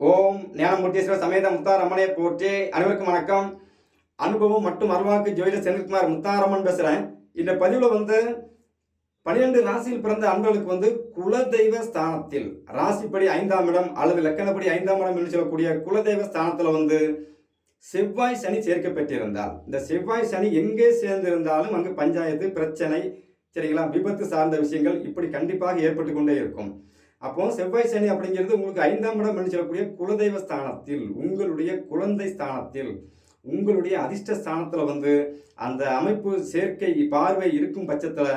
ஓம் ஞானமூர்த்தீஸ்வரர் சமேத முத்தாரம்மனை போற்றி. அனைவருக்கும் வணக்கம். அனுபவம் மற்றும் அருள்வாக்கு ஜோதிட செந்தில்குமார் முத்தாரம்மன் பேசுகிறேன் இந்த பதிவில் வந்து பன்னிரெண்டு ராசியில் பிறந்த அன்பர்களுக்கு வந்து குலதெய்வ ஸ்தானத்தில் ராசிப்படி ஐந்தாம் இடம் அல்லது லக்கணப்படி ஐந்தாம் இடம் என்று சொல்லக்கூடிய குலதெய்வ ஸ்தானத்தில் வந்து செவ்வாய் சனி சேர்க்கப்பட்டிருந்தால் இந்த செவ்வாய் சனி எங்கே சேர்ந்திருந்தாலும் அங்கு பஞ்சாயத்து பிரச்சனை சரிங்களா? விபத்து சார்ந்த விஷயங்கள் இப்படி கண்டிப்பாக ஏற்பட்டு கொண்டே இருக்கும். அப்போ செவ்வாய் சனி அப்படிங்கிறது உங்களுக்கு ஐந்தாம் இடம் என்று சொல்லக்கூடிய குலதெய்வ ஸ்தானத்தில் உங்களுடைய குழந்தை ஸ்தானத்தில் உங்களுடைய அதிர்ஷ்ட ஸ்தானத்தில் வந்து அந்த அமைப்பு சேர்க்கை பார்வை இருக்கும் பட்சத்தில்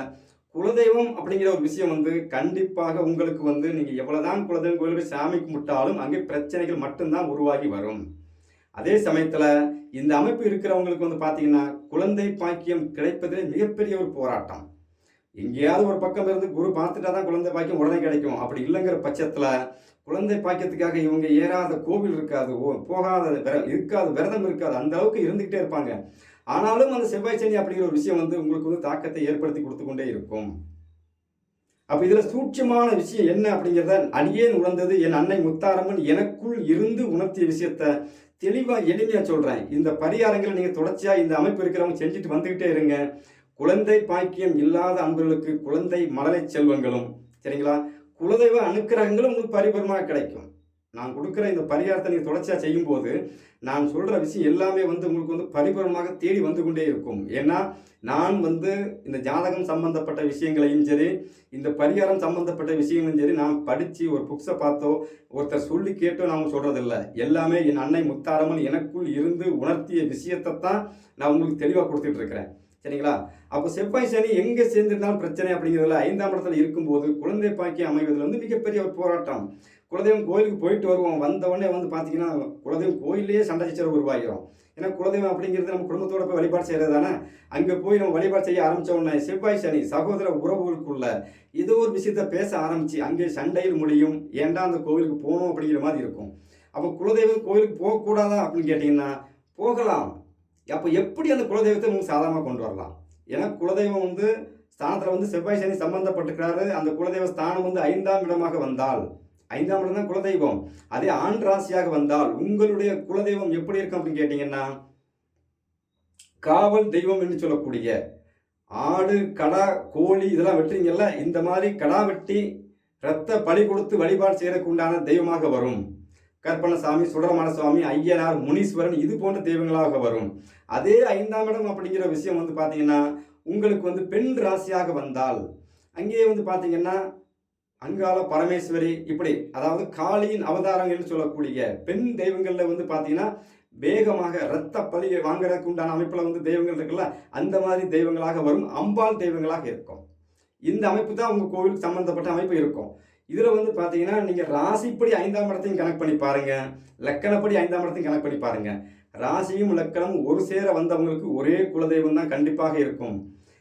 குலதெய்வம் அப்படிங்கிற ஒரு விஷயம் வந்து கண்டிப்பாக உங்களுக்கு வந்து நீங்கள் எவ்வளோதான் குலதெய்வம் கோயிலுக்கு சாமி கும்பிட்டாலும் அங்கே பிரச்சனைகள் மட்டும்தான் உருவாகி வரும். அதே சமயத்தில் இந்த அமைப்பு இருக்கிறவங்களுக்கு வந்து பார்த்தீங்கன்னா குழந்தை பாக்கியம் கிடைப்பதிலே மிகப்பெரிய ஒரு போராட்டம். எங்கேயாவது ஒரு பக்கம் இருந்து குரு பார்த்துட்டா தான் குழந்தை பாக்கியம் உடனே கிடைக்கும். அப்படி இல்லைங்கிற பட்சத்தில் குழந்தை பாக்கியத்துக்காக இவங்க ஏறாத கோவில் இருக்காது ஓ போகாத இருக்காது விரதம் இருக்காது அந்த அளவுக்கு இருந்துக்கிட்டே இருப்பாங்க. ஆனாலும் அந்த செவ்வாய் சனி அப்படிங்கிற ஒரு விஷயம் வந்து உங்களுக்கு வந்து தாக்கத்தை ஏற்படுத்தி கொடுத்து கொண்டே இருக்கும். அப்போ இதில் சூட்சமான விஷயம் என்ன அப்படிங்கிறத அடியேன் உணர்ந்தது என் அன்னை முத்தாரம்மன் எனக்குள் இருந்து உணர்த்திய விஷயத்த தெளிவாக எளிமையாக சொல்கிறேன் இந்த பரிகாரங்களை நீங்கள் தொடர்ச்சியாக இந்த அமைப்பு இருக்கிறவங்க செஞ்சுட்டு வந்துக்கிட்டே இருங்க. குழந்தை பாக்கியம் இல்லாத அன்பர்களுக்கு குழந்தை மழலை செல்வங்களும் சரிங்களா? குலதெய்வ அனுக்கிரகங்களும் உங்களுக்கு பரிபூர்ணமாக கிடைக்கும். நான் கொடுக்குற இந்த பரிகாரத்தை நீங்கள் தொடர்ச்சியாக செய்யும்போது நான் சொல்கிற விஷயம் எல்லாமே வந்து உங்களுக்கு வந்து பரிபூர்ணமாக தேடி வந்து கொண்டே இருக்கும். ஏன்னா நான் வந்து இந்த ஜாதகம் சம்பந்தப்பட்ட விஷயங்களையும் சரி இந்த பரிகாரம் சம்பந்தப்பட்ட விஷயங்களும் சரி நான் படித்து ஒரு புக்ஸை பார்த்தோ ஒருத்தர் சொல்லி கேட்டோ நான் சொல்கிறதில்ல எல்லாமே என் அன்னை முத்தாரம்மன் எனக்குள் இருந்து உணர்த்திய விஷயத்தை தான் நான் உங்களுக்கு தெளிவாக கொடுத்துட்ருக்கிறேன் சரிங்களா? அப்போ செவ்வாய் சனி எங்கே சேர்ந்திருந்தாலும் பிரச்சனை அப்படிங்கிறதுல ஐந்தாம் இடத்துல இருக்கும்போது குழந்தை பாக்கி அமைவதில் வந்து மிகப்பெரிய ஒரு போராட்டம். குலதெய்வம் கோயிலுக்கு போயிட்டு வருவோம். வந்தவொடனே வந்து பார்த்தீங்கன்னா குலதெய்வம் கோயிலே சண்டை சச்சரவு உருவாகிறோம் ஏன்னா குலதெய்வம் அப்படிங்கிறது நம்ம குடும்பத்தோட போய் வழிபாடு செய்கிறது தானே அங்கே போய் நம்ம வழிபாடு செய்ய ஆரம்பித்த உடனே செவ்வாய் சனி சகோதர உறவுகளுக்குள்ள ஏதோ ஒரு விஷயத்த பேச ஆரம்பித்து அங்கே சண்டையில் முடியும் ஏன்டா அந்த கோவிலுக்கு போகணும் அப்படிங்கிற மாதிரி இருக்கும். அப்போ குலதெய்வம் கோயிலுக்கு போகக்கூடாதா அப்படின்னு கேட்டிங்கன்னா போகலாம். அப்போ எப்படி அந்த குலதெய்வத்தை உங்களுக்கு சாதாரணமாக கொண்டு வரலாம்? ஏன்னா குலதெய்வம் வந்து ஸ்தானத்தில் வந்து செவ்வாய் சனி சம்பந்தப்பட்டிருக்கிறாரு. அந்த குலதெய்வ ஸ்தானம் வந்து ஐந்தாம் இடமாக வந்தால். ஐந்தாம் இடம் தான் குலதெய்வம். அதே ஆண் ராசியாக வந்தால் உங்களுடைய குலதெய்வம் எப்படி இருக்கும் அப்படின்னு கேட்டிங்கன்னா காவல் தெய்வம் என்று சொல்லக்கூடிய ஆடு கடா கோழி இதெல்லாம் வெட்டுறீங்கல்ல இந்த மாதிரி கடா வெட்டி ரத்த பலி கொடுத்து வழிபாடு செய்யறதுக்கு உண்டான தெய்வமாக வரும். கற்பனசாமி சுடரமான சுவாமி ஐயனார் முனீஸ்வரன் இது போன்ற தெய்வங்களாக வரும். அதே ஐந்தாம் இடம் அப்படிங்கிற விஷயம் வந்து பார்த்தீங்கன்னா உங்களுக்கு வந்து பெண் ராசியாக வந்தால் அங்கேயே வந்து பார்த்தீங்கன்னா அங்காள பரமேஸ்வரி இப்படி அதாவது காளியின் அவதாரங்கள்னு சொல்லக்கூடிய பெண் தெய்வங்களில் வந்து பார்த்தீங்கன்னா வேகமாக இரத்த பலியை வாங்குறதுக்கு உண்டான அமைப்பில் வந்து தெய்வங்கள் இருக்குல்ல அந்த மாதிரி தெய்வங்களாக வரும். அம்பாள் தெய்வங்களாக இருக்கும். இந்த அமைப்பு தான் உங்கள் கோவிலுக்கு சம்மந்தப்பட்ட அமைப்பு இருக்கும். இதில் வந்து பார்த்தீங்கன்னா நீங்கள் ராசிப்படி ஐந்தாம் இடத்தையும் கனெக்ட் பண்ணி பாருங்கள் லக்கணப்படி ஐந்தாம் இடத்தையும் கனெக்ட் பண்ணி பாருங்கள் ராசியும் லக்கணமும் ஒரு சேர வந்தவங்களுக்கு ஒரே குலதெய்வம் தான் கண்டிப்பாக இருக்கும்.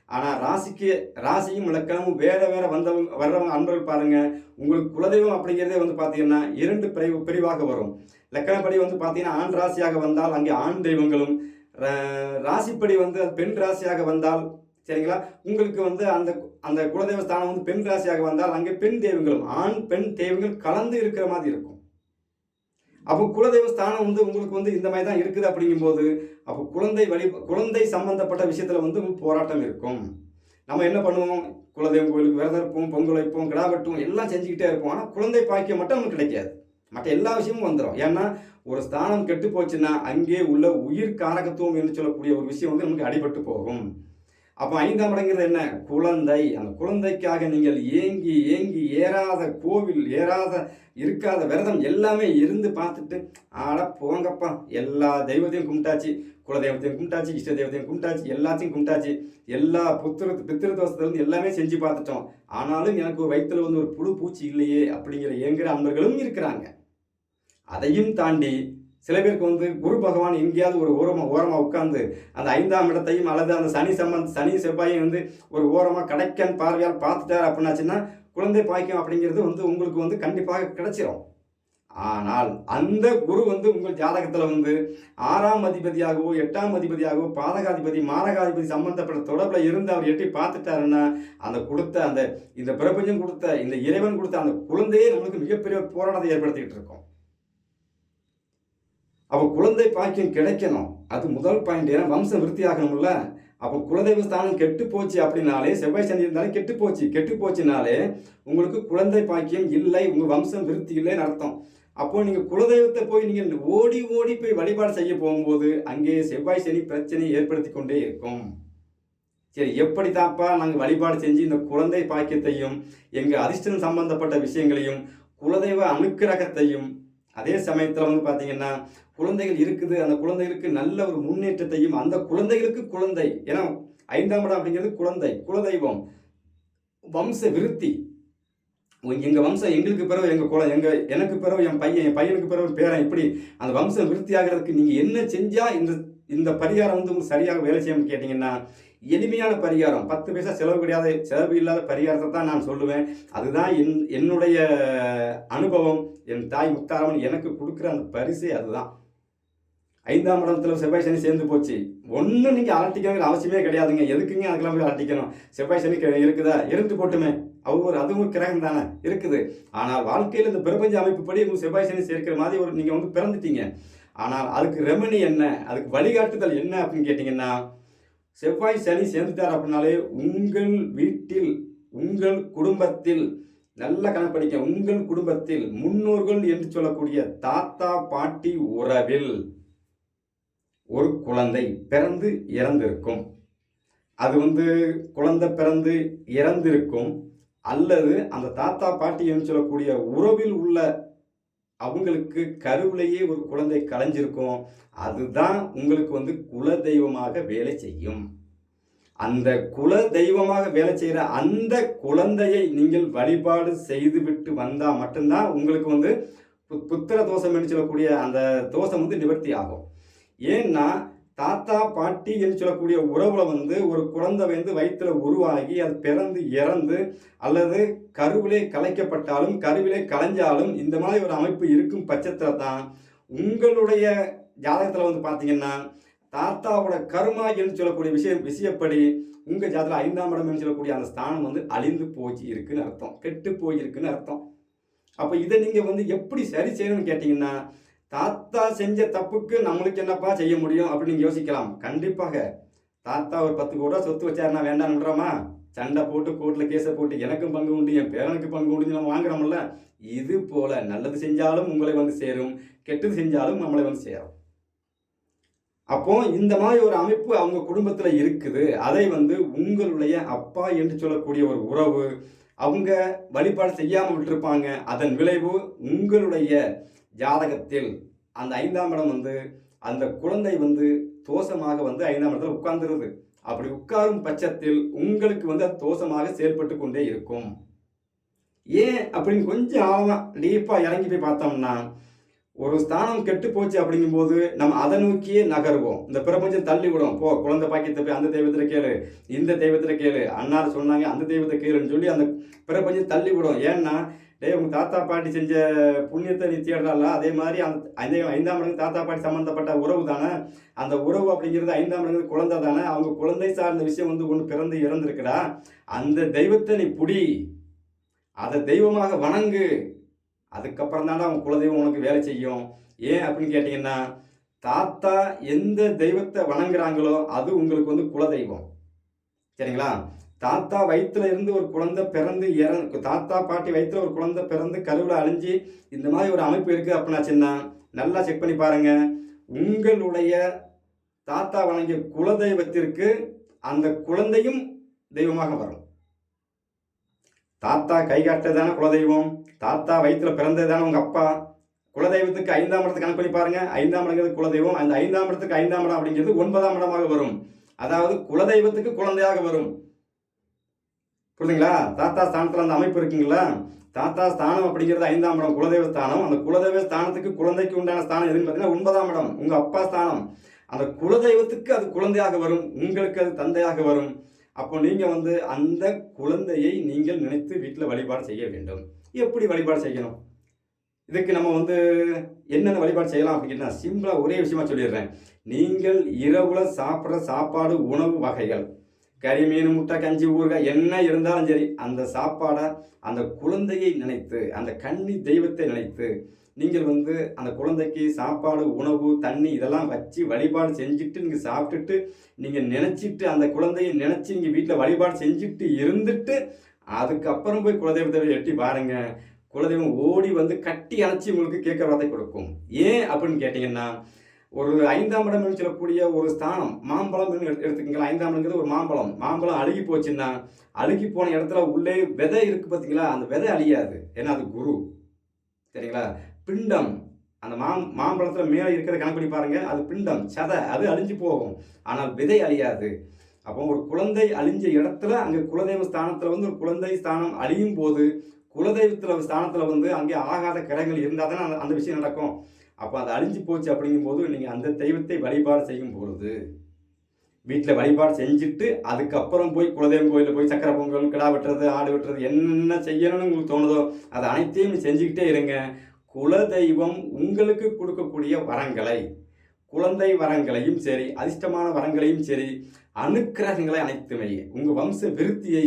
ஆனால் ராசிக்கு ராசியும் இலக்கணமும் வேற வேற வந்தவங்க வர்றவங்க அன்பர்கள் பாருங்கள் உங்களுக்கு குலதெய்வம் அப்படிங்கிறதே வந்து பார்த்தீங்கன்னா இரண்டு பிரிவு பிரிவாக வரும். லக்கணப்படி வந்து பார்த்தீங்கன்னா ஆண் ராசியாக வந்தால் அங்கே ஆண் தெய்வங்களும் ராசிப்படி வந்து பெண் ராசியாக வந்தால் சரிங்களா? உங்களுக்கு வந்து அந்த அந்த குலதெய்வ ஸ்தானம் வந்து பெண் ராசியாக வந்தால் அங்கே பெண் தெய்வங்களும் ஆண் பெண் தெய்வங்கள் கலந்து இருக்கிற மாதிரி இருக்கும். அப்போ குலதெய்வ ஸ்தானம் வந்து உங்களுக்கு வந்து இந்த மாதிரி தான் இருக்குது அப்படிங்கும்போது அப்போ குழந்தை வழி குழந்தை சம்பந்தப்பட்ட விஷயத்தில் வந்து போராட்டம் இருக்கும். நம்ம என்ன பண்ணுவோம்? குலதெய்வம் கோயிலுக்கு விரதம் இருப்போம் பொங்கல் வைப்போம் கிடா வெட்டுவோம் எல்லாம் செஞ்சுக்கிட்டே இருப்போம். ஆனால் குழந்தை பாக்கியம் மட்டும் நமக்கு கிடைக்காது. மற்ற எல்லா விஷயமும் வந்துடும் ஏன்னா ஒரு ஸ்தானம் கெட்டு போச்சுன்னா அங்கே உள்ள உயிர் காரகத்துவம் என்று சொல்லக்கூடிய ஒரு விஷயம் வந்து நமக்கு அடிபட்டு போகும். அப்போ ஐந்தாம் இடங்கிறது என்ன? குழந்தை. அந்த குழந்தைக்காக நீங்கள் ஏங்கி ஏங்கி ஏறாத கோவில் ஏறாத இருக்காத விரதம் எல்லாமே இருந்து பார்த்துட்டு ஆட போங்கப்பா. எல்லா தெய்வத்தையும் கும்பிட்டாச்சு. குலதெய்வத்தையும் கும்பிட்டாச்சு. இஷ்ட தெய்வத்தையும் கும்பிட்டாச்சு. எல்லாத்தையும் கும்பிட்டாச்சு. எல்லா புத்திர பித்திரு தோஷத்துலேருந்து எல்லாமே செஞ்சு பார்த்துட்டோம். ஆனாலும் எனக்கு ஒரு வயிற்றுல வந்து ஒரு புழு பூச்சி இல்லையே அப்படிங்கிற ஏங்குற அன்பர்களும் இருக்கிறாங்க. அதையும் தாண்டி சில பேருக்கு வந்து குரு பகவான் எங்கேயாவது ஒரு ஓரமாக ஓரமாக உட்காந்து அந்த ஐந்தாம் இடத்தையும் அல்லது அந்த சனி சம்பந்த சனி செவ்வாயும் வந்து ஒரு ஓரமாக கிடைக்கன் பார்வையால் பார்த்துட்டார் அப்படின்னாச்சுன்னா குழந்தை பாய்க்கும் அப்படிங்கிறது வந்து உங்களுக்கு வந்து கண்டிப்பாக கிடைச்சிரும். ஆனால் அந்த குரு வந்து உங்கள் ஜாதகத்தில் வந்து ஆறாம் அதிபதியாகவோ எட்டாம் அதிபதியாகவோ பாதகாதிபதி மாரகாதிபதி சம்பந்தப்பட்ட தொடர்பில் இருந்து அவர் எட்டி பார்த்துட்டாருன்னா அந்த கொடுத்த அந்த இந்த பிரபஞ்சம் கொடுத்த இந்த இறைவன் கொடுத்த அந்த குழந்தையே நம்மளுக்கு மிகப்பெரிய போராட்டத்தை ஏற்படுத்திக்கிட்டு இருக்கோம். அப்போ குழந்தை பாக்கியம் கிடைக்கணும். அது முதல் பாயிண்ட் ஏன்னா வம்சம் விருத்தி ஆகணும்ல அப்போ குலதெய்வ ஸ்தானம் கெட்டு போச்சு அப்படின்னாலே செவ்வாய் சனி இருந்தாலே கெட்டு போச்சு. கெட்டு போச்சுனாலே உங்களுக்கு குழந்தை பாக்கியம் இல்லை. உங்கள் வம்சம் விருத்தி இல்லைன்னு அர்த்தம். அப்போது நீங்கள் குலதெய்வத்தை போய் நீங்கள் ஓடி ஓடி போய் வழிபாடு செய்ய போகும்போது அங்கே செவ்வாய் சனி பிரச்சனையை ஏற்படுத்தி கொண்டே இருக்கும். சரி எப்படி தாப்பா நாங்கள் வழிபாடு செஞ்சு இந்த குழந்தை பாக்கியத்தையும் எங்கள் அதிர்ஷ்டம் சம்பந்தப்பட்ட விஷயங்களையும் குலதெய்வ அனுக்கிரகத்தையும் அதே சமயத்தில் வந்து பார்த்தீங்கன்னா குழந்தைகள் இருக்குது அந்த குழந்தைகளுக்கு நல்ல ஒரு முன்னேற்றத்தையும் அந்த குழந்தைகளுக்கு குழந்தை. ஏன்னா ஐந்தாம் இடம் அப்படிங்கிறது குழந்தை குலதெய்வம் வம்ச விருத்தி. எங்கள் வம்சம் எங்களுக்கு பிறகு எங்கள் குல எங்கள் எனக்கு பிறகு என் பையன் என் பையனுக்கு பிறகு பேரன் இப்படி அந்த வம்சம் விருத்தி ஆகிறதுக்கு நீங்கள் என்ன செஞ்சால் இந்த இந்த பரிகாரம் வந்து உங்களுக்கு சரியாக வேலை செய்யணும்னு கேட்டிங்கன்னா எளிமையான பரிகாரம். பத்து பைசா செலவு கிடையாத செலவு இல்லாத பரிகாரத்தை தான் நான் சொல்லுவேன். அதுதான் என் என்னுடைய அனுபவம். என் தாய் முத்தாரவன் எனக்கு கொடுக்குற அந்த பரிசே அதுதான். ஐந்தாம் இடத்துல செவ்வாய் சனி சேர்ந்து போச்சு. ஒன்றும் நீங்கள் அலட்டிக்கணுங்கிற அவசியமே கிடையாதுங்க. எதுக்குங்க அதுக்கெல்லாம் போய் அலட்டிக்கணும்? செவ்வாய் சனி இருக்குதா? இருந்து போட்டுமே. அவங்க ஒரு அதுவும் கிரகம் தானே. இருக்குது. ஆனால் வாழ்க்கையில் இந்த பிரபஞ்ச அமைப்புப்படி உங்களுக்கு செவ்வாய் சனி சேர்க்கிற மாதிரி ஒரு நீங்கள் வந்து பிறந்துட்டீங்க. ஆனால் அதுக்கு ரெமனி என்ன? அதுக்கு வழிகாட்டுதல் என்ன அப்படின்னு கேட்டிங்கன்னா செவ்வாய் சனி சேர்ந்துட்டார் அப்படின்னாலே உங்கள் வீட்டில் உங்கள் குடும்பத்தில் நல்லா கணக்கு உங்கள் குடும்பத்தில் முன்னோர்கள் என்று சொல்லக்கூடிய தாத்தா பாட்டி உறவில் ஒரு குழந்தை பிறந்து இறந்திருக்கும். அது வந்து குழந்தை பிறந்து இறந்திருக்கும் அல்லது அந்த தாத்தா பாட்டி என்று சொல்லக்கூடிய உறவில் உள்ள அவங்களுக்கு கருவிலேயே ஒரு குழந்தை கலைஞ்சிருக்கும் அதுதான் உங்களுக்கு வந்து குல தெய்வமாக வேலை செய்யும். அந்த குல தெய்வமாக வேலை செய்கிற அந்த குழந்தையை நீங்கள் வழிபாடு செய்துவிட்டு வந்தால் மட்டும்தான் உங்களுக்கு வந்து புத்திர தோஷம் என்று சொல்லக்கூடிய அந்த தோஷம் வந்து நிவர்த்தி ஆகும். ஏன்னா தாத்தா பாட்டி என்று சொல்லக்கூடிய உறவுல வந்து ஒரு குழந்தை வந்து வயிற்றுல உருவாகி அது பிறந்து இறந்து அல்லது கருவிலே கலைக்கப்பட்டாலும் கருவிலே கலைஞ்சாலும் இந்த மாதிரி ஒரு அமைப்பு இருக்கும் பட்சத்தில் தான் உங்களுடைய ஜாதகத்தில் வந்து பார்த்தீங்கன்னா தாத்தாவோட கருமா என்று சொல்லக்கூடிய விஷயம் விஷயப்படி உங்கள் ஜாதகத்தில் ஐந்தாம் இடம் என்று சொல்லக்கூடிய அந்த ஸ்தானம் வந்து அழிந்து போச்சு இருக்குன்னு அர்த்தம். கெட்டு போயிருக்குன்னு அர்த்தம். அப்போ இதை நீங்கள் வந்து எப்படி சரி செய்யணும்னு கேட்டிங்கன்னா தாத்தா செஞ்ச தப்புக்கு நம்மளுக்கு என்னப்பா செய்ய முடியும் அப்படின்னு யோசிக்கலாம். கண்டிப்பாக. தாத்தா ஒரு பத்து கோடி ரூபா சொத்து வச்சாருன்னா வேண்டாம்ன்றோமா சண்டை போட்டு கோர்ட்டில் கேஸை போட்டு எனக்கும் பங்கு உண்டு என் பேரனுக்கு பங்கு உண்டு நம்ம வாங்குறோம்ல. இது போல நல்லது செஞ்சாலும் உங்களை வந்து சேரும் கெட்டது செஞ்சாலும் நம்மளை வந்து சேரும். அப்போ இந்த மாதிரி ஒரு அமைப்பு அவங்க குடும்பத்தில் இருக்குது. அதை வந்து உங்களுடைய அப்பா என்று சொல்லக்கூடிய ஒரு உறவு அவங்க வழிபாடு செய்யாமல் விட்டுருப்பாங்க அதன் விளைவு உங்களுடைய ஜாதகத்தில் அந்த ஐந்தாம் இடம் வந்து அந்த குழந்தை வந்து தோஷமாக வந்து ஐந்தாம் இடத்துல உட்கார்ந்துருது. அப்படி உட்காரும் பட்சத்தில் உங்களுக்கு வந்து அது தோஷமாக செயல்பட்டு கொண்டே இருக்கும். ஏன் அப்படின்னு கொஞ்சம் ஆழமாக டீப்பாக இறங்கி போய் பார்த்தோம்னா ஒரு ஸ்தானம் கெட்டு போச்சு அப்படிங்கும்போது நம்ம அதை நோக்கியே நகருவோம். இந்த பிரபஞ்சம் தள்ளி விடும் போ குழந்தை பாக்கியத்தை போய் அந்த தெய்வத்தில் கேளு இந்த தெய்வத்தில் கேளு. அன்னார் சொன்னாங்க அந்த தெய்வத்தை கேளுன்னு சொல்லி அந்த பிரபஞ்சம் தள்ளி விடும் ஏன்னா டேய் உங்கள் தாத்தா பாட்டி செஞ்ச புண்ணியத்தை நீ தேடுறாள் அதே மாதிரி அந்த ஐந்து ஐந்தாம் மடங்கு தாத்தா பாட்டி சம்மந்தப்பட்ட உறவு தானே? அந்த உறவு அப்படிங்கிறது ஐந்தாம் மடங்கு குழந்தை தானே? அவங்க குழந்தை சார்ந்த விஷயம் வந்து ஒன்று பிறந்து இறந்துருக்குடா. அந்த தெய்வத்தை நீ புடி. அதை தெய்வமாக வணங்கு. அதுக்கப்புறம் தானே அவங்க குலதெய்வம் உனக்கு வேலை செய்யும். ஏன் அப்படின்னு கேட்டிங்கன்னா தாத்தா எந்த தெய்வத்தை வணங்குறாங்களோ அது உங்களுக்கு வந்து குலதெய்வம். சரிங்களா? தாத்தா வயிற்றுல இருந்து ஒரு குழந்தை பிறந்து இறந்து தாத்தா பாட்டி வயிற்றுல ஒரு குழந்தை பிறந்து கருவில் அழிஞ்சு இந்த மாதிரி ஒரு அமைப்பு இருக்குது அப்படின்னாச்சுன்னா நல்லா செக் பண்ணி பாருங்க. உங்களுடைய தாத்தா வணங்கிய குலதெய்வத்திற்கு அந்த குழந்தையும் தெய்வமாக வரும். தாத்தா கை காட்டதான குலதெய்வம் தாத்தா வயிற்றுல பிறந்தது தானே உங்கள் அப்பா. குலதெய்வத்துக்கு ஐந்தாம் இடத்துக்கு கணக்கு பண்ணி பாருங்க. ஐந்தாம் இடங்கிறது குலதெய்வம். அந்த ஐந்தாம் இடத்துக்கு ஐந்தாம் இடம் அப்படிங்கிறது ஒன்பதாம் இடமாக வரும். அதாவது குலதெய்வத்துக்கு குழந்தையாக வரும். புரியுதுங்களா தாத்தா ஸ்தானத்தில் அந்த அமைப்பு இருக்குங்களா தாத்தா ஸ்தானம் அப்படிங்கிறது ஐந்தாம் இடம் குலதெய்வ ஸ்தானம். அந்த குலதெய்வ ஸ்தானத்துக்கு குழந்தைக்கு உண்டான ஸ்தானம் எதுன்னு பார்த்தீங்கன்னா ஒன்பதாம் இடம் உங்கள் அப்பா ஸ்தானம். அந்த குலதெய்வத்துக்கு அது குழந்தையாக வரும் உங்களுக்கு அது தந்தையாக வரும். அப்போ நீங்கள் வந்து அந்த குழந்தையை நீங்கள் நினைத்து வீட்டில் வழிபாடு செய்ய வேண்டும். எப்படி வழிபாடு செய்யணும்? இதுக்கு நம்ம வந்து என்னென்ன வழிபாடு செய்யலாம் அப்படின்னா சிம்பிளாக ஒரே விஷயமா சொல்லிடுறேன். நீங்கள் இரவுல சாப்பிட்ற சாப்பாடு உணவு வகைகள். கறி மீன் முட்டை கஞ்சி ஊறுகாய் என்ன இருந்தாலும் சரி அந்த சாப்பாடை அந்த குழந்தையை நினைத்து அந்த கன்னி தெய்வத்தை நினைத்து நீங்கள் வந்து அந்த குழந்தைக்கு சாப்பாடு உணவு தண்ணி இதெல்லாம் வச்சு வழிபாடு செஞ்சுட்டு நீங்கள் சாப்பிட்டுட்டு நீங்கள் நினச்சிட்டு அந்த குழந்தையை நினச்சி நீங்கள் வீட்டில் வழிபாடு செஞ்சுட்டு இருந்துட்டு அதுக்கப்புறம் போய் குலதெய்வத்தை எட்டி பாருங்க. குலதெய்வம் ஓடி வந்து கட்டி அணைச்சி உங்களுக்கு கேட்குற வார்த்தை கொடுக்கும். ஏன் அப்படின்னு கேட்டிங்கன்னா ஒரு ஐந்தாம் இடம் சொல்லக்கூடிய ஒரு ஸ்தானம் மாம்பழம் எடுத்துக்கீங்களா ஐந்தாம் இடங்கிறது ஒரு மாம்பழம். மாம்பழம் அழுகி போச்சுன்னா அழுகி போன இடத்துல உள்ளே விதை இருக்கு பார்த்தீங்களா? அந்த விதை அழியாது. ஏன்னா அது குரு. சரிங்களா? பிண்டம். அந்த மாம் மாம்பழத்தில் மேலே இருக்கிறத கணக்கு பண்ணி பாருங்க. அது பிண்டம் சதை. அது அழிஞ்சு போகும். ஆனால் விதை அழியாது. அப்போ ஒரு குழந்தை அழிஞ்ச இடத்துல அங்கே குலதெய்வ ஸ்தானத்தில் வந்து ஒரு குழந்தை ஸ்தானம் அழியும் போது குலதெய்வத்தில் ஸ்தானத்தில் வந்து அங்கே ஆகாத கிரகங்கள் இருந்தால் தானே அந்த- அந்த விஷயம் நடக்கும். அப்போ அது அழிஞ்சு போச்சு அப்படிங்கும்போது நீங்கள் அந்த தெய்வத்தை வழிபாடு செய்யும் பொழுது வீட்டில் வழிபாடு செஞ்சுட்டு அதுக்கப்புறம் போய் குலதெய்வம் கோயிலில் போய் சக்கரை பொங்கல் கிடா வெட்டுறது ஆடு வெட்டுறது என்னென்ன செய்யணும்னு உங்களுக்கு தோணுதோ அது அனைத்தையும் செஞ்சுக்கிட்டே இருங்க. குலதெய்வம் உங்களுக்கு கொடுக்கக்கூடிய வரங்களை குழந்தை வரங்களையும் சரி அதிர்ஷ்டமான வரங்களையும் சரி அனுக்கிரகங்களை அனைத்துமே உங்கள் வம்ச விருத்தியை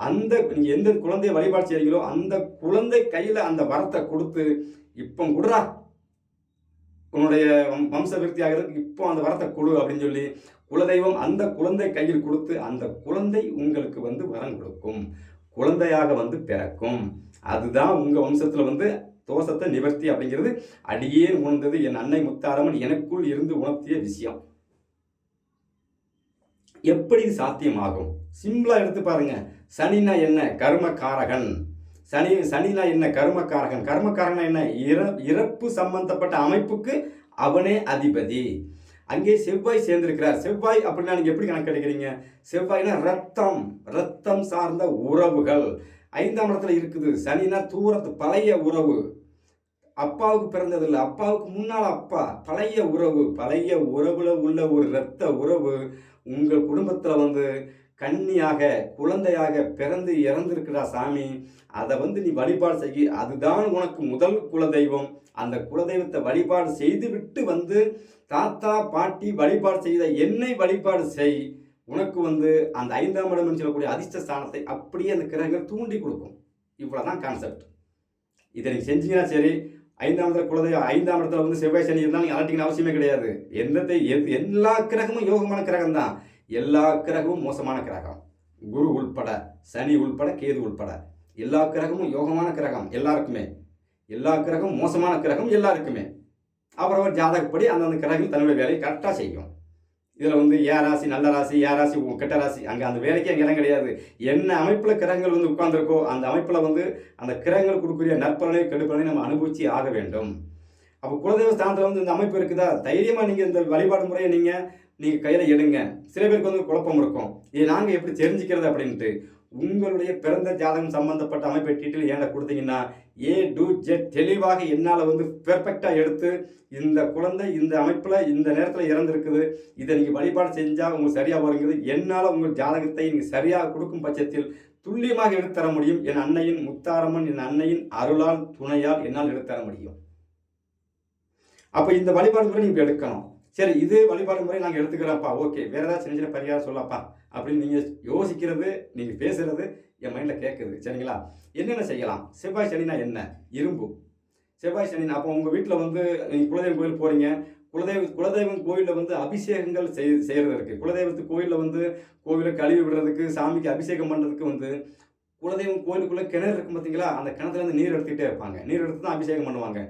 அந்த நீங்கள் எந்த குழந்தைய வழிபாடு செய்கிறீங்களோ அந்த குழந்தை கையில் அந்த வரத்தை கொடுத்து இப்போ குடுறா உன்னுடைய வம்- வம்ச விருத்தி ஆகிறதுக்கு இப்போ அந்த வரத்தை கொடு அப்படின்னு சொல்லி குலதெய்வம் அந்த குழந்தை கையில் கொடுத்து அந்த குழந்தை உங்களுக்கு வந்து வரம் கொடுக்கும். குழந்தையாக வந்து பிறக்கும். அதுதான் உங்கள் வம்சத்தில் வந்து தோஷத்தை நிவர்த்தி அப்படிங்கிறது அடியே உணர்ந்தது. என் அன்னை முத்தாரம்மன் எனக்குள் இருந்து உணர்த்திய விஷயம். எப்படி இது சாத்தியமாகும்? சிம்பிளாக எடுத்து பாருங்க. சனினா என்ன? கர்மகாரகன் சனி சனினா என்ன? கர்மக்காரகன். கர்மக்காரகன் என்ன? இற இறப்பு சம்பந்தப்பட்ட அமைப்புக்கு அவனே அதிபதி. அங்கே செவ்வாய் சேர்ந்திருக்கிறார். செவ்வாய் அப்படின்னா நீங்கள் எப்படி கணக்கு எடுக்கிறீங்க? செவ்வாய்னா ரத்தம். ரத்தம் சார்ந்த உறவுகள். ஐந்தாம் இடத்துல இருக்குது. சனினா தூரத்து பழைய உறவு. அப்பாவுக்கு பிறந்ததில்லை. அப்பாவுக்கு முன்னால் அப்பா. பழைய உறவு. பழைய உறவுல உள்ள ஒரு இரத்த உறவு உங்கள் குடும்பத்தில் வந்து கன்னியாக குழந்தையாக பிறந்து இறந்திருக்கிறா சாமி. அதை வந்து நீ வழிபாடு செய்ய அதுதான் உனக்கு முதல் குலதெய்வம். அந்த குலதெய்வத்தை வழிபாடு செய்துவிட்டு வந்து தாத்தா பாட்டி வழிபாடு செய்த என்னை வழிபாடு செய். உனக்கு வந்து அந்த ஐந்தாம் இடம் சொல்லக்கூடிய அதிர்ஷ்ட ஸ்தானத்தை அப்படியே அந்த கிரகங்கள் தூண்டி கொடுக்கும். இவ்வளோதான் கான்செப்ட் இதை நீங்கள் செஞ்சீங்கன்னா சரி ஐந்தாம் இடத்துல குலதெய்வம் ஐந்தாம் இடத்துல வந்து செவ்வாய் சனி இருந்தால் நீங்கள் அலட்டிங்கன்னு அவசியமே கிடையாது. எந்த எல்லா கிரகமும் யோகமான கிரகம் தான் எல்லா கிரகமும் மோசமான கிரகம். குரு உள்பட சனி உள்பட கேது உள்பட. எல்லா கிரகமும் யோகமான கிரகம் எல்லாருக்குமே. எல்லா கிரகமும் மோசமான கிரகம் எல்லாருக்குமே. அவரவர் ஜாதகப்படி அந்தந்த கிரகம் தன்னுடைய வேலையை கரெக்டாக செய்யும். இதில் வந்து ஏ ராசி நல்ல ராசி ஏ ராசி கெட்ட ராசி. அங்கே அந்த வேலைக்கு அங்கே இடம் கிடையாது. என்ன அமைப்பில் கிரகங்கள் வந்து உட்கார்ந்துருக்கோ அந்த அமைப்பில் வந்து அந்த கிரகங்கள் கொடுக்கக்கூடிய நற்பலனை கெடுப்பலனை நம்ம அனுபவிச்சு ஆக வேண்டும். அப்போ குலதெய்வ ஸ்தானத்தில் வந்து இந்த அமைப்பு இருக்குதா? தைரியமாக நீங்கள் இந்த வழிபாடு முறையை நீங்கள் நீங்கள் கையில் எடுங்க. சில பேருக்கு வந்து குழப்பம் இருக்கும். இது நாங்கள் எப்படி தெரிஞ்சுக்கிறது அப்படின்ட்டு. உங்களுடைய பிறந்த ஜாதகம் சம்பந்தப்பட்ட அமைப்பை டீட்டெயில் ஏன்டா கொடுத்தீங்கன்னா ஏ டு ஜெட் தெளிவாக என்னால் வந்து பெர்ஃபெக்டாக எடுத்து இந்த குழந்தை இந்த அமைப்பில் இந்த நேரத்தில் இறந்துருக்குது. இதை நீங்கள் வழிபாடு செஞ்சால் உங்களுக்கு சரியாக வருங்கிறது என்னால் உங்கள் ஜாதகத்தை நீங்கள் சரியாக கொடுக்கும் பட்சத்தில் துல்லியமாக எடுத்துத்தர முடியும். என் அன்னையின் முத்தாரம்மன் என் அன்னையின் அருளால் துணையால் என்னால் எடுத்துத்தர முடியும். அப்போ இந்த வழிபாடு முறை நீங்கள் எடுக்கணும். சரி இது வழிபாடு முறை நாங்கள் எடுத்துக்கிறோம்ப்பா. ஓகே வேற ஏதாவது சின்ன சின்ன பரிகாரம் சொல்லப்பா அப்படின்னு நீங்கள் யோசிக்கிறது நீங்கள் பேசுறது என் மைண்டில் கேட்குது சரிங்களா? என்னென்ன செய்யலாம்? செவ்வாய் சனினா என்ன? இரும்பு. செவ்வாய் சனினா அப்போ உங்கள் வீட்டில் வந்து நீங்கள் குலதெய்வம் கோயில் போகிறீங்க குலதெய்வ குலதெய்வம் கோயிலில் வந்து அபிஷேகங்கள் செய் செய்கிறது இருக்குது குலதெய்வத்து கோயிலில் வந்து கோவிலை கழுவி விடுறதுக்கு சாமிக்கு அபிஷேகம் பண்ணுறதுக்கு வந்து குலதெய்வம் கோயிலுக்குள்ளே கிணறு இருக்கும் பார்த்தீங்களா அந்த கிணத்துல இருந்து நீர் எடுத்துக்கிட்டே இருப்பாங்க. நீர் எடுத்து தான் அபிஷேகம் பண்ணுவாங்க.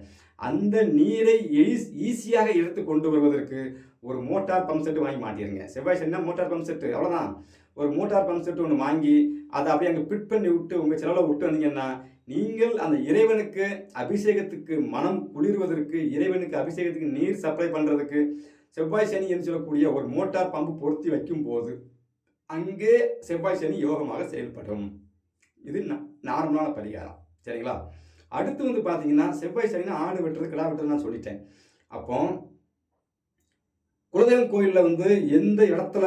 அந்த நீரை ஈஸ் ஈஸியாக எடுத்து கொண்டு வருவதற்கு ஒரு மோட்டார் பம்ப் செட்டு வாங்கி மாட்டிருங்க. செவ்வாய் சனினா மோட்டார் பம்ப் செட்டு அவ்வளோதான் ஒரு மோட்டார் பம்ப் செட்டு ஒன்று வாங்கி அதை அப்படியே அங்கே ஃபிட் பண்ணி விட்டு உங்கள் செலவில் விட்டு வந்தீங்கன்னா நீங்கள் அந்த இறைவனுக்கு அபிஷேகத்துக்கு மனம் குளிர்வதற்கு இறைவனுக்கு அபிஷேகத்துக்கு நீர் சப்ளை பண்ணுறதுக்கு செவ்வாய் சனி என்று சொல்லக்கூடிய ஒரு மோட்டார் பம்பு பொருத்தி வைக்கும் போது அங்கே செவ்வாய் சனி யோகமாக செயல்படும். இது நார்மலான பரிகாரம். சரிங்களா? அடுத்து வந்து பார்த்தீங்கன்னா செவ்வாய் சனினா ஆடு வெட்டுறது கிடா வெட்டுறது நான் சொல்லிட்டேன். அப்போ குலதெய்வம் கோயிலில் வந்து எந்த இடத்துல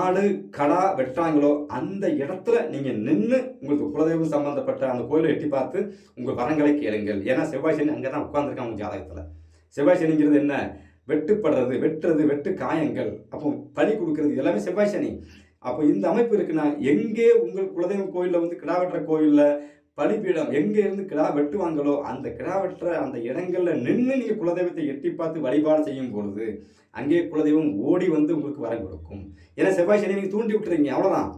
ஆடு கடா வெட்டுறாங்களோ அந்த இடத்துல நீங்கள் நின்று உங்களுக்கு குலதெய்வம் சம்மந்தப்பட்ட அந்த கோயிலை எட்டி பார்த்து உங்கள் வரங்களை கேளுங்கள். ஏன்னா செவ்வாய் சனி அங்கே தான் உட்காந்துருக்காங்க உங்கள் ஜாதகத்தில். செவ்வாய் சனிங்கிறது என்ன? வெட்டுப்படுறது வெட்டுறது வெட்டு காயங்கள். அப்போ பலி கொடுக்கறது எல்லாமே செவ்வாய் சனி. அப்போ இந்த அமைப்பு இருக்குன்னா எங்கே உங்கள் குலதெய்வம் கோயிலில் வந்து கிடா வெட்டுற கோயிலில் பலிபீடம் எங்கே இருந்து கிடா வெட்டுவாங்களோ அந்த கிடா வெட்டுற அந்த இடங்களில் நின்று நீங்கள் குலதெய்வத்தை எட்டி பார்த்து வழிபாடு செய்யும் பொழுது அங்கே குலதெய்வம் ஓடி வந்து உங்களுக்கு வரம் கொடுக்கும். ஏன்னா செவ்வாய் சனி நீங்கள் தூண்டி விட்டுறீங்க அவ்வளோதான்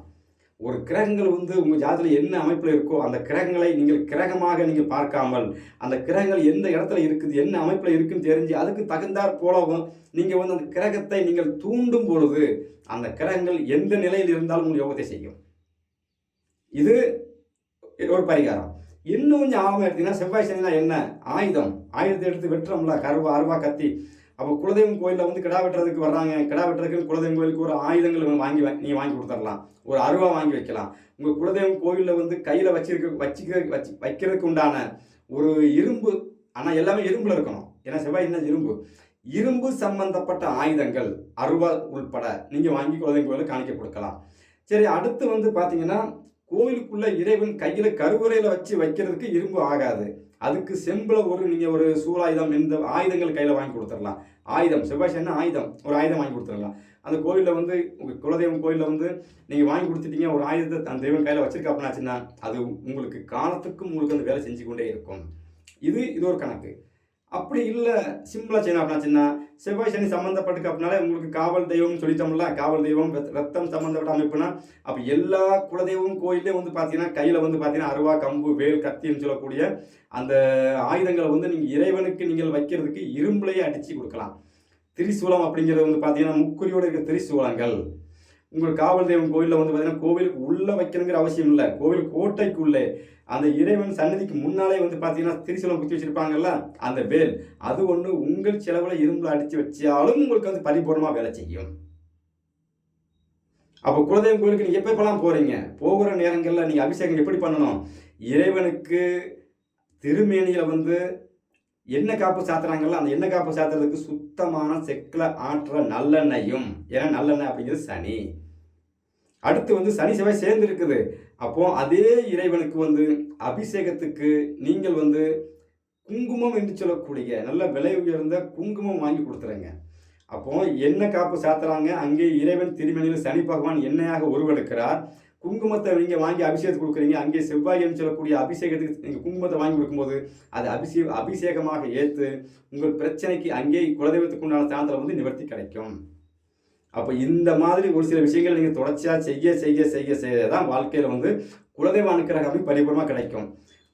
ஒரு கிரகங்கள் வந்து உங்கள் ஜாதத்தில் என்ன அமைப்பில் இருக்கோ அந்த கிரகங்களை நீங்கள் கிரகமாக நீங்கள் பார்க்காமல் அந்த கிரகங்கள் எந்த இடத்துல இருக்குது என்ன அமைப்பில் இருக்குன்னு தெரிஞ்சு அதுக்கு தகுந்தாற் போலவும் நீங்கள் வந்து அந்த கிரகத்தை நீங்கள் தூண்டும் பொழுது அந்த கிரகங்கள் எந்த நிலையில் இருந்தாலும் உங்கள் யோகத்தை செய்யும். இது ஒரு பரிகாரம். இன்னும் கொஞ்சம் ஆழமாக எடுத்தீங்கன்னா செவ்வாய் சனினா என்ன? ஆயுதம். ஆயுதத்தை எடுத்து வெட்டுறோம்ல கருவா அருவா கத்தி. அப்போ குலதெய்வம் கோயிலில் வந்து கிடா வெட்டுறதுக்கு வர்றாங்க. கிடா வெட்டுறதுக்கு குலதெய்வம் கோயிலுக்கு ஒரு ஆயுதங்கள் வாங்கி நீ வாங்கி கொடுத்துடலாம். ஒரு அருவா வாங்கி வைக்கலாம். உங்கள் குலதெய்வம் கோயிலில் வந்து கையில் வச்சிருக்க வச்சுக்க வச்சு வைக்கிறதுக்கு உண்டான ஒரு இரும்பு ஆனால் எல்லாமே இரும்பில் இருக்கணும். ஏன்னா செவ்வாய் என்ன இரும்பு? இரும்பு சம்பந்தப்பட்ட ஆயுதங்கள் அருவா உள்பட நீங்கள் வாங்கி குலதெய்வம் கோயிலில் காணிக்க கொடுக்கலாம். சரி அடுத்து வந்து பார்த்தீங்கன்னா கோயிலுக்குள்ள இறைவன் கையில் கருவறையில வச்சு வைக்கிறதுக்கு இரும்பு ஆகாது. அதுக்கு செம்பில் ஒரு நீங்கள் ஒரு சூழாயுதம் இந்த ஆயுதங்கள் கையில் வாங்கி கொடுத்துடலாம். ஆயுதம் செவ்வாய் ஆயுதம்? ஒரு ஆயுதம் வாங்கி கொடுத்துடலாம். அந்த கோயிலில் வந்து உங்கள் குலதெய்வம் கோயிலில் வந்து நீங்கள் வாங்கி கொடுத்துட்டீங்க ஒரு ஆயுதத்தை அந்த தெய்வம் கையில் வச்சிருக்க அப்படின்னாச்சுன்னா அது உங்களுக்கு காலத்துக்கும் உங்களுக்கு அந்த வேலை செஞ்சு கொண்டே இருக்கும். இது இது ஒரு கணக்கு. அப்படி இல்லை சிம்பிளாக செய்யணும் அப்படின்னாச்சுன்னா செவ்வாய் சனி சம்மந்தப்பட்டுக்கு அப்படின்னாலே உங்களுக்கு காவல் தெய்வம்னு சொல்லிட்டோம்ல காவல் தெய்வம் ரத்தம் சம்மந்தப்பட்ட அமைப்புனா அப்போ எல்லா குலதெய்வம் கோயிலே வந்து பார்த்தீங்கன்னா கையில் வந்து பார்த்தீங்கன்னா அருவா கம்பு வேல் கத்தின்னு சொல்லக்கூடிய அந்த ஆயுதங்களை வந்து நீங்கள் இறைவனுக்கு நீங்கள் வைக்கிறதுக்கு இரும்புலையே அடித்து கொடுக்கலாம். திரிசூலம் அப்படிங்கிறது வந்து பார்த்தீங்கன்னா முக்குறியோடு இருக்க திரிசூலங்கள். உங்கள் காவல் தெய்வம் கோயிலில் வந்து பார்த்தீங்கன்னா கோவிலுக்கு உள்ளே வைக்கணுங்கிற அவசியம் இல்லை. கோவில் கோட்டைக்குள்ளே அந்த இறைவன் சன்னதிக்கு முன்னாலே வந்து பார்த்தீங்கன்னா திரிசூலம் குத்தி வச்சுருப்பாங்கல்ல அந்த வேல். அது ஒன்று உங்கள் செலவில் இரும்பில் அடித்து வச்சாலும் உங்களுக்கு வந்து பரிபூர்ணமாக வேலை செய்யும். அப்போ குலதெய்வம் கோயிலுக்கு நீங்கள் எப்போ எப்போலாம் போகிறீங்க போகிற நேரங்களில் நீங்கள் அபிஷேகம் எப்படி பண்ணணும்? இறைவனுக்கு திருமேனியில் வந்து எண்ணெய் காப்பு சாத்துறாங்கல்ல அந்த எண்ணெய் காப்பு சாத்துறதுக்கு சுத்தமான செக்கில் ஆற்ற நல்லெண்ணெயும். ஏன்னா நல்லெண்ணெய் அப்படிங்கிறது சனி. அடுத்து வந்து சனி செவ்வாய் சேர்ந்து இருக்குது அப்போ அதே இறைவனுக்கு வந்து அபிஷேகத்துக்கு நீங்கள் வந்து குங்குமம் என்று சொல்லக்கூடிய நல்ல விலை உயர்ந்த குங்குமம் வாங்கி கொடுத்துருங்க. அப்போ என்ன காப்பு சாத்துறாங்க? அங்கே இறைவன் திருமணியில் சனி பகவான் எண்ணெயாக உருவெடுக்கிறார். குங்குமத்தை நீங்கள் வாங்கி அபிஷேகத்துக்கு கொடுக்குறீங்க. அங்கே செவ்வாய்ன்னு சொல்லக்கூடிய அபிஷேகத்துக்கு நீங்கள் குங்குமத்தை வாங்கி கொடுக்கும்போது அது அபிஷேக அபிஷேகமாக ஏற்று உங்கள் பிரச்சனைக்கு அங்கே குலதெய்வத்துக்கு உண்டான ஸ்தானத்தில் வந்து நிவர்த்தி கிடைக்கும். அப்போ இந்த மாதிரி ஒரு சில விஷயங்களை நீங்கள் தொடர்ச்சியாக செய்ய செய்ய செய்ய செய்ய தான் வாழ்க்கையில் வந்து குலதெய்வ அனுக்கிரகம் பரிபூர்ணமாக கிடைக்கும்.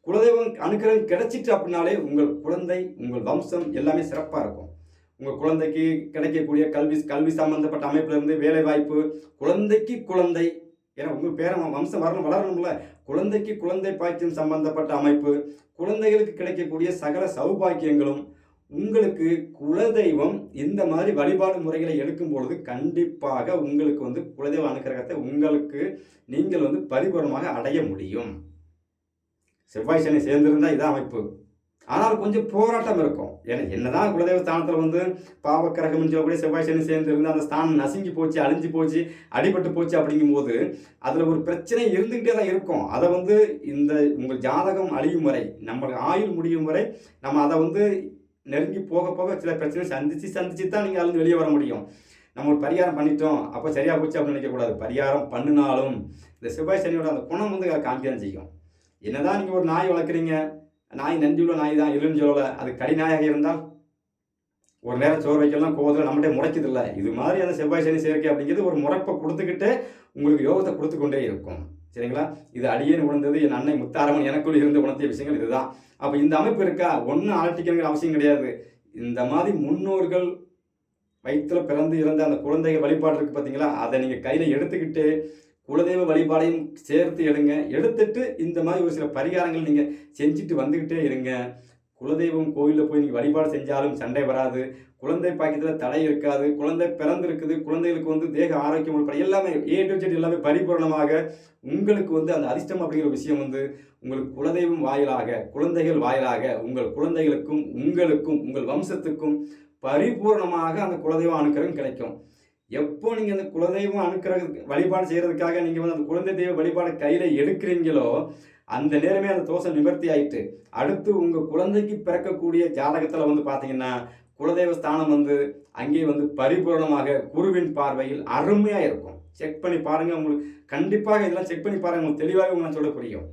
குலதெய்வம் அனுக்கிரகம் கிடைச்சிட்டு அப்படின்னாலே உங்கள் குழந்தை உங்கள் வம்சம் எல்லாமே சிறப்பாக இருக்கும். உங்கள் குழந்தைக்கு கிடைக்கக்கூடிய கல்வி கல்வி சம்மந்தப்பட்ட அமைப்புல இருந்து வேலை வாய்ப்பு குழந்தைக்கு குழந்தை ஏன்னா உங்கள் பேரன் வம்சம் வரணும் வளரணும்ல. குழந்தைக்கு குழந்தை பாக்கியம் சம்பந்தப்பட்ட அமைப்பு குழந்தைகளுக்கு கிடைக்கக்கூடிய சகல சௌபாக்கியங்களும் உங்களுக்கு குலதெய்வம் இந்த மாதிரி வழிபாடு முறைகளை எடுக்கும் பொழுது கண்டிப்பாக உங்களுக்கு வந்து குலதெய்வ அனுக்கிரகத்தை உங்களுக்கு நீங்கள் வந்து பரிபூர்ணமாக அடைய முடியும். செவ்வாய் சனி சேர்ந்திருந்தால் இதான் அமைப்பு. ஆனால் கொஞ்சம் போராட்டம் இருக்கும். ஏன்னா என்னதான் குலதெய்வ ஸ்தானத்தில் வந்து பாவக்கிரகம் சொல்லக்கூடிய செவ்வாய் சனி சேர்ந்திருந்து அந்த ஸ்தானம் நசுங்கி போச்சு அழிஞ்சு போச்சு அடிபட்டு போச்சு அப்படிங்கும்போது அதில் ஒரு பிரச்சனை இருந்துக்கிட்டே தான் இருக்கும். அதை வந்து இந்த உங்கள் ஜாதகம் அழியும் வரை நம்ம ஆயுள் முடியும் வரை நம்ம அதை வந்து நெருங்கி போக போக சில பிரச்சனை சந்திச்சு சந்திச்சு தான் நீங்கள் அதுலேருந்து வெளியே வர முடியும். நம்ம ஒரு பரிகாரம் பண்ணிட்டோம் அப்போ சரியாக போச்சு அப்படின்னு நினைக்கக்கூடாது. பரிகாரம் பண்ணினாலும் இந்த செவ்வாய் சனியோட அந்த குணம் வந்து காமிக்க தான் செய்யும். என்னதான் நீங்கள் ஒரு நாய் வளர்க்குறீங்க நாய் நஞ்சுள்ள நாய் தான் இல்லைன்னு சொல்லலை. அது கடிநாயாக இருந்தால் ஒரு நேரம் சோறு வைக்கலாம் கோவத்தில் நம்மகிட்ட முறைக்குது இல்லை இது மாதிரி அந்த செவ்வாய் சனி சேர்க்கை அப்படிங்கிறது ஒரு முறைப்பை கொடுத்துக்கிட்டு உங்களுக்கு யோகத்தை கொடுத்து கொண்டே இருக்கும். சரிங்களா? இது அடியேன் உணர்ந்தது என் அன்னை முத்தாரமன் எனக்குள் இருந்து உணர்த்திய விஷயங்கள் இதுதான். அப்போ இந்த அமைப்பு இருக்கா? ஒன்றும் அலட்டிக்கணுங்கிற அவசியம் கிடையாது. இந்த மாதிரி முன்னோர்கள் வயிற்றுல பிறந்து இறந்த அந்த குழந்தைகள் வழிபாடு இருக்குது பார்த்தீங்களா அதை நீங்கள் கையில் எடுத்துக்கிட்டு குலதெய்வ வழிபாடையும் சேர்த்து எடுங்க. எடுத்துட்டு இந்த மாதிரி ஒரு சில பரிகாரங்கள் நீங்கள் செஞ்சுட்டு வந்துக்கிட்டே இருங்க. குலதெய்வம் கோயிலில் போய் நீங்கள் வழிபாடு செஞ்சாலும் சண்டை வராது. குழந்தை பாக்கியத்தில் தடை இருக்காது. குழந்தை பிறந்திருக்குது. குழந்தைகளுக்கு வந்து தேக ஆரோக்கியம் உட்பட எல்லாமே ஏ டு ஜெட் எல்லாமே பரிபூர்ணமாக உங்களுக்கு வந்து அந்த அதிர்ஷ்டம் அப்படிங்கிற விஷயம் வந்து உங்களுக்கு குலதெய்வம் வாயிலாக குழந்தைகள் வாயிலாக உங்கள் குழந்தைகளுக்கும் உங்களுக்கும் உங்கள் வம்சத்துக்கும் பரிபூர்ணமாக அந்த குலதெய்வம் அனுக்கிரகம் கிடைக்கும். எப்போ நீங்கள் அந்த குலதெய்வம் அனுக்கிற வழிபாடு செய்கிறதுக்காக நீங்கள் வந்து அந்த குழந்தை தெய்வ வழிபாடை கையில் எடுக்கிறீங்களோ அந்த நேரமே அந்த தோஷம் நிவர்த்தி ஆயிட்டு அடுத்து உங்கள் குழந்தைக்கு பிறக்கக்கூடிய ஜாதகத்தில் வந்து பார்த்தீங்கன்னா குலதெய்வ ஸ்தானம் வந்து அங்கே வந்து பரிபூரணமாக குருவின் பார்வையில் அருமையாக இருக்கும். செக் பண்ணி பாருங்கள் உங்களுக்கு கண்டிப்பாக இதெல்லாம் செக் பண்ணி பாருங்கள் உங்களுக்கு தெளிவாக உங்களுக்கு சொல்ல புரியும்.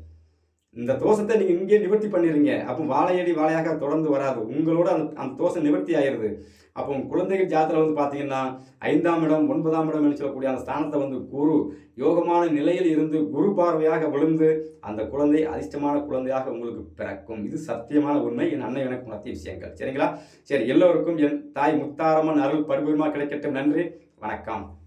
இந்த தோஷத்தை நீங்கள் இங்கே நிவர்த்தி பண்ணிடுங்க அப்போ வாழையடி வாழையாக தொடர்ந்து வராது. உங்களோட அந்த அந்த தோஷம் நிவர்த்தி ஆயிடுது. அப்போ குழந்தைகள் ஜாத்தில் வந்து பார்த்தீங்கன்னா ஐந்தாம் இடம் ஒன்பதாம் இடம் என்று சொல்லக்கூடிய அந்த ஸ்தானத்தை வந்து குரு யோகமான நிலையில் இருந்து குரு பார்வையாக விழுந்து அந்த குழந்தை அதிர்ஷ்டமான குழந்தையாக உங்களுக்கு பிறக்கும். இது சத்தியமான உண்மை. என் அன்னை எனக்கு உணர்த்திய விஷயங்கள். சரிங்களா? சரி எல்லோருக்கும் என் தாய் முத்தாரம்மன் அருள் பரிபூர்ணமாக கிடைக்கட்டும். நன்றி. வணக்கம்.